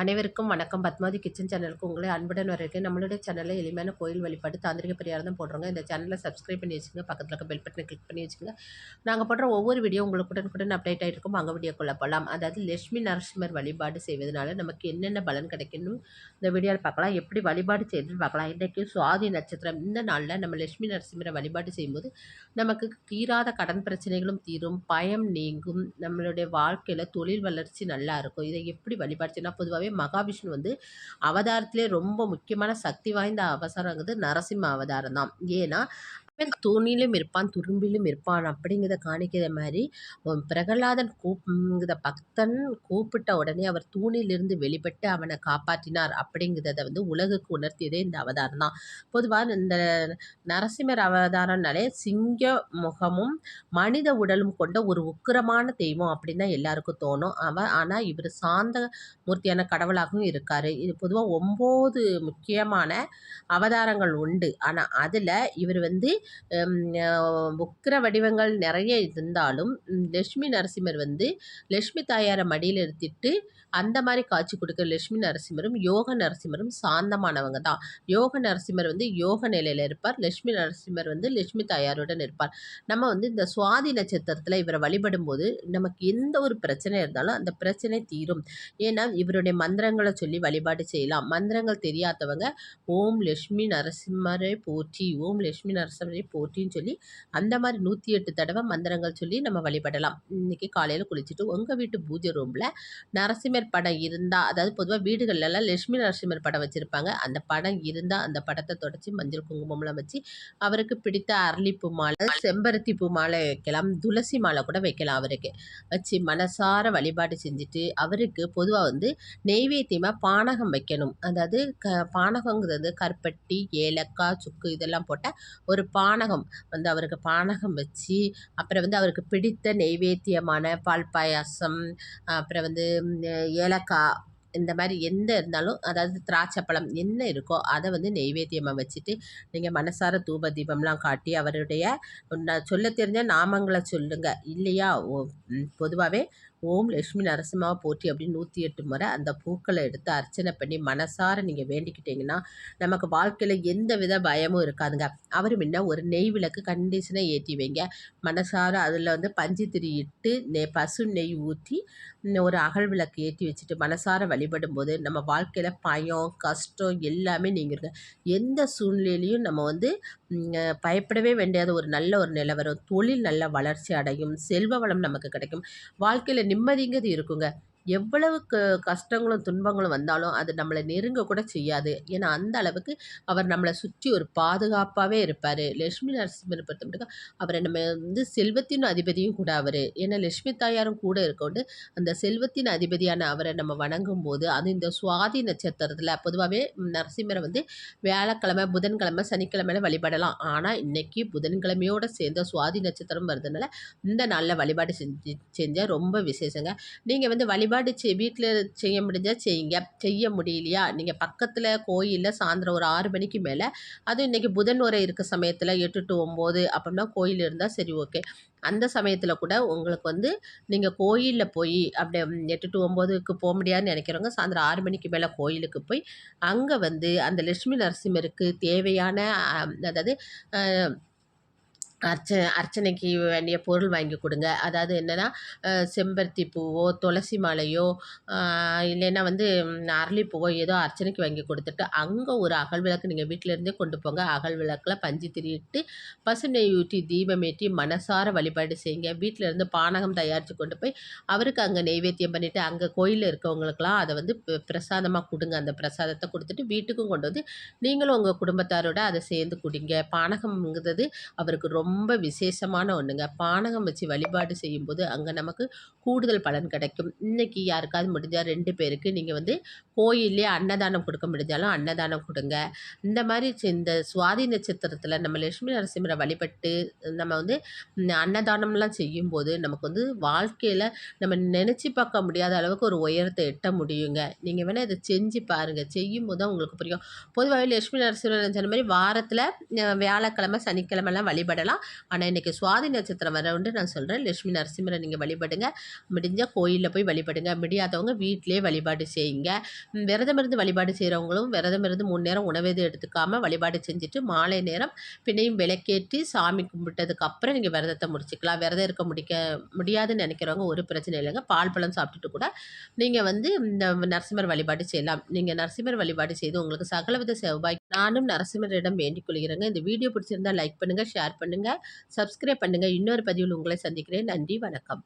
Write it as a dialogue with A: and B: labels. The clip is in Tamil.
A: அனைவருக்கும் வணக்கம். பத்மாதி கிச்சன் சேனலுக்கு உங்களை அன்புடன் வரைக்கும் நம்மளுடைய சேனலில் எளிமையான கோயில் வழிபாடு தாந்திரிக பரிகாரம் தான் போடுறோங்க இந்த சேனலை சப்ஸ்கிரைப் பண்ணி வச்சுங்க பக்கத்தில் இருக்க பெல் பட்டனை கிளிக் பண்ணி வச்சுக்கோங்க. நாங்கள் போடுற ஒவ்வொரு வீடியோ உங்களுக்கு உடனுக்குடன் அப்டேட் ஆகிருக்கும் அங்கே வீடியோ கொள்ளப்படலாம் அதாவது லட்சுமி நரசிம்மர் வழிபாடு செய்வதனால நமக்கு என்னென்ன பலன் கிடைக்கணும் இந்த வீடியோவில் பார்க்கலாம். எப்படி வழிபாடு செய்யணும்னு பார்க்கலாம். இன்றைக்கு சுவாதி நட்சத்திரம். இந்த நாளில் நம்ம லட்சுமி நரசிம்மரை வழிபாடு செய்யும்போது நமக்கு தீராத கடன் பிரச்சனைகளும் தீரும். பயம் நீங்கும். நம்மளுடைய வாழ்க்கையில் தொழில் வளர்ச்சி நல்லா இருக்கும். இதை எப்படி வழிபாடு செய்யணும் பொதுவாகவே மகாவிஷ்ணு வந்து அவதாரத்திலே ரொம்ப முக்கியமான சக்தி வாய்ந்த அவசரங்கிறது நரசிம்ம அவதாரம் தான். ஏன்னா தூணிலும் இருப்பான் துரும்பிலும் இருப்பான் அப்படிங்கிறத காணிக்கிற மாதிரி பிரகலாதன் கூப்பிட பக்தன் கூப்பிட்ட உடனே அவர் தூணிலிருந்து வெளிப்பட்டு அவனை காப்பாற்றினார் அப்படிங்கிறத வந்து உலகுக்கு உணர்த்தியதே இந்த அவதாரம் தான். பொதுவாக இந்த நரசிம்மர் அவதாரம்னாலே சிங்க முகமும் மனித உடலும் கொண்ட ஒரு உக்கிரமான தெய்வம் அப்படின்னு தான் எல்லாருக்கும் தோணும். அவன் ஆனால் இவர் சாந்த மூர்த்தியான கடவுளாகவும் இருக்கார். இது பொதுவாக ஒம்பது முக்கியமான அவதாரங்கள் உண்டு. ஆனால் அதில் இவர் வந்து உக்கிர வடிவங்கள் நிறைய இருந்தாலும் லட்சுமி நரசிம்மர் வந்து லட்சுமி தாயாரை மடியில் எடுத்துட்டு அந்த மாதிரி காட்சி கொடுக்குற லட்சுமி நரசிம்மரும் யோக நரசிம்மரும் சாந்தமானவங்க தான். யோக நரசிம்மர் வந்து யோக நிலையில் இருப்பார். லட்சுமி நரசிம்மர் வந்து லட்சுமி தாயாருடன் இருப்பார். நம்ம வந்து இந்த சுவாதி நட்சத்திரத்தில் இவரை வழிபடும் போது நமக்கு எந்த ஒரு பிரச்சனை இருந்தாலும் அந்த பிரச்சனை தீரும். ஏன்னா இவருடைய மந்திரங்களை சொல்லி வழிபாடு செய்யலாம். மந்திரங்கள் தெரியாதவங்க ஓம் லட்சுமி நரசிம்மரை போற்றி ஓம் லட்சுமி நரசிம்மர் போற்றின்னு சொல்லி அந்த மாதிரி நூற்றி எட்டு தடவை மந்திரங்கள் சொல்லி நம்ம வழிபடலாம். இன்றைக்கி காலையில் குளிச்சுட்டு உங்கள் வீட்டு பூஜை ரூமில் நரசிம்மர் படம் இருந்தால் அதாவது பொதுவாக வீடுகள்லாம் லட்சுமி நரசிம்மர் படம் வச்சுருப்பாங்க. அந்த படம் இருந்தால் அந்த படத்தை தொடச்சி மஞ்சள் குங்குமம்லாம் வச்சு அவருக்கு பிடித்த அரளிப்பூ மாலை செம்பருத்தி பூ மாலை வைக்கலாம். துளசி மாலை கூட வைக்கலாம் அவருக்கு. வச்சு மனசார வழிபாடு செஞ்சுட்டு அவருக்கு பொதுவாக வந்து நெய்வேத்தியமாக பானகம் வைக்கணும். அதாவது க பானகங்கிறது கருப்பட்டி ஏலக்காய் சுக்கு இதெல்லாம் போட்ட ஒரு பா பானகம் வந்து அவருக்கு பானகம் வச்சு அப்புறம் வந்து அவருக்கு பிடித்த நெய்வேத்தியமான பால் பாயாசம் அப்புறம் வந்து ஏலக்காய் இந்த மாதிரி எந்த இருந்தாலும் அதாவது திராட்சை பழம் என்ன இருக்கோ அதை வந்து நெய்வேத்தியமாக வச்சுட்டு நீங்கள் மனசார தூப தீபம்லாம் காட்டி அவருடைய நான் சொல்ல தெரிஞ்ச நாமங்களை சொல்லுங்கள் இல்லையா? பொதுவாகவே ஓம் லட்சுமி நரசிம்மா போற்றி அப்படின்னு நூற்றி எட்டு முறை அந்த பூக்களை எடுத்து அர்ச்சனை பண்ணி மனசார நீங்கள் வேண்டிக்கிட்டீங்கன்னா நமக்கு வாழ்க்கையில் எந்த வித பயமும் இருக்காதுங்க. அவர் முன்ன ஒரு நெய் விளக்கு கண்டிஷனாக ஏற்றி வைங்க. மனசார அதில் வந்து பஞ்சு திரி இட்டு நெ பசு நெய் ஊற்றி ஒரு அகல் விளக்கு ஏற்றி வச்சுட்டு மனசார வழிபடும் போது நம்ம வாழ்க்கையில் பயம் கஷ்டம் எல்லாமே நீங்கிருங்க. எந்த சூழ்நிலையிலையும் நம்ம வந்து பயப்படவே வேண்டியது ஒரு நல்ல ஒரு நிலை வரும். தொழில் நல்ல வளர்ச்சி அடையும். செல்வ வளம் நமக்கு கிடைக்கும். வாழ்க்கையில் நிம்மதிங்கிறது இருக்குங்க. எவ்வளவு க கஷ்டங்களும் துன்பங்களும் வந்தாலும் அது நம்மளை நெருங்க கூட செய்யாது. ஏன்னா அந்த அளவுக்கு அவர் நம்மளை சுற்றி ஒரு பாதுகாப்பாகவே இருப்பார். லட்சுமி நரசிம்மரை பொறுத்த மட்டும் அவரை நம்ம வந்து செல்வத்தின் அதிபதியும் கூட அவர். ஏன்னா லட்சுமி தாயாரும் கூட இருக்கொண்டு அந்த செல்வத்தின் அதிபதியான அவரை நம்ம வணங்கும் போது அது இந்த சுவாதி நட்சத்திரத்தில் பொதுவாகவே நரசிம்மரை வந்து வியாழக்கிழமை புதன்கிழமை சனிக்கிழமையில வழிபடலாம். ஆனால் இன்னைக்கு புதன்கிழமையோடு சேர்ந்த சுவாதி நட்சத்திரம் வருதுனால இந்த நாளில் வழிபாடு செஞ்சு செஞ்சால் ரொம்ப விசேஷங்க. நீங்கள் வந்து வழிபாடு செய் வீட்டில் செய்ய முடிஞ்சால் செய்யுங்க. செய்ய முடியலையா? நீங்கள் பக்கத்தில் கோயிலில் சாயந்தரம் ஒரு ஆறு மணிக்கு மேலே அதுவும் இன்றைக்கி புதன் உரை இருக்க சமயத்தில் எட்டு டு ஒம்பது அப்படின்னா கோயில் இருந்தால் சரி ஓகே. அந்த சமயத்தில் கூட உங்களுக்கு வந்து நீங்கள் கோயிலில் போய் அப்படியே எட்டு டு ஒம்போதுக்கு போக முடியாதுன்னு நினைக்கிறவங்க சாயந்தரம் ஆறு மணிக்கு மேலே கோயிலுக்கு போய் அங்கே வந்து அந்த லட்சுமி நரசிம்மருக்கு தேவையான அதாவது அர்ச்ச அர்ச்சனைக்கு வேண்டிய பொருள் வாங்கி கொடுங்க. அதாவது என்னென்னா செம்பருத்தி பூவோ துளசி மாலையோ இல்லைன்னா வந்து அரளிப்பூவோ ஏதோ அர்ச்சனைக்கு வாங்கி கொடுத்துட்டு அங்கே ஒரு அகல் விளக்கு நீங்கள் வீட்டிலேருந்தே கொண்டு போங்க. அகல் விளக்கில் பஞ்சு திரியிட்டு பசு நெய் ஊற்றி தீபம் ஏற்றி மனசார வழிபாடு செய்யுங்க. வீட்டில் இருந்து பானகம் தயாரித்து கொண்டு போய் அவருக்கு அங்கே நெய்வேத்தியம் பண்ணிவிட்டு அங்கே கோயிலில் இருக்கவங்களுக்கெல்லாம் அதை வந்து பிரசாதமாக கொடுங்க. அந்த பிரசாதத்தை கொடுத்துட்டு வீட்டுக்கும் கொண்டு வந்து நீங்களும் உங்கள் குடும்பத்தாரோட அதை சேர்ந்து குடிங்க. பானகம்ங்கிறது அவருக்கு ரொம்ப ரொம்ப விசேஷமான ஒன்றுங்க பானகம் வச்சு வழிபாடு செய்யும்போது அங்கே நமக்கு கூடுதல் பலன் கிடைக்கும். இன்றைக்கி யாருக்காவது முடிஞ்சால் ரெண்டு பேருக்கு நீங்கள் வந்து கோயிலே அன்னதானம் கொடுக்க முடிஞ்சாலும் அன்னதானம் கொடுங்க. இந்த மாதிரி இந்த சுவாதி நட்சத்திரத்தில் நம்ம லட்சுமி நரசிம்மரை வழிபட்டு நம்ம வந்து அன்னதானம்லாம் செய்யும்போது நமக்கு வந்து வாழ்க்கையில் நம்ம நினச்சி பார்க்க முடியாத அளவுக்கு ஒரு உயரத்தை எட்ட முடியுங்க. நீங்கள் வேணால் இதை செஞ்சு பாருங்கள் செய்யும்போது தான் உங்களுக்கு புரியும். பொதுவாகவே லட்சுமி நரசிம்மர் சொன்ன மாதிரி வாரத்தில் வியாழக்கிழமை சனிக்கிழமைலாம் வழிபடலாம். தான் ஆனால் இன்றைக்கி சுவாதி நட்சத்திரம் வர உண்டு நான் சொல்கிறேன் லட்சுமி நரசிம்மரை நீங்கள் வழிபடுங்க. முடிஞ்சால் கோயிலில் போய் வழிபடுங்க. முடியாதவங்க வீட்டிலே வழிபாடு செய்யுங்க. விரதம் இருந்து வழிபாடு செய்கிறவங்களும் விரதம் இருந்து மூணு நேரம் உணவு எதுவும் எடுத்துக்காமல் வழிபாடு செஞ்சுட்டு மாலை நேரம் பின்னையும் விளக்கேற்றி சாமி கும்பிட்டதுக்கப்புறம் நீங்கள் விரதத்தை முடிச்சுக்கலாம். விரதம் இருக்க முடிக்க முடியாதுன்னு நினைக்கிறவங்க ஒரு பிரச்சனை இல்லைங்க. பால் பழம் சாப்பிட்டுட்டு கூட நீங்கள் வந்து இந்த நரசிம்மர் வழிபாடு செய்யலாம். நீங்கள் நரசிம்மர் வழிபாடு செய்து உங்களுக்கு சகலவித செவ்வாய் நானும் நரசிம்மரிடம் வேண்டிக் கொள்கிறேங்க. இந்த வீடியோ பிடிச்சிருந்தா லைக் பண்ணுங்கள் ஷேர் பண்ணுங்கள் சப்ஸ்கிரைப் பண்ணுங்கள் இன்னொரு பதிவில் உங்களை சந்திக்கிறேன். நன்றி வணக்கம்.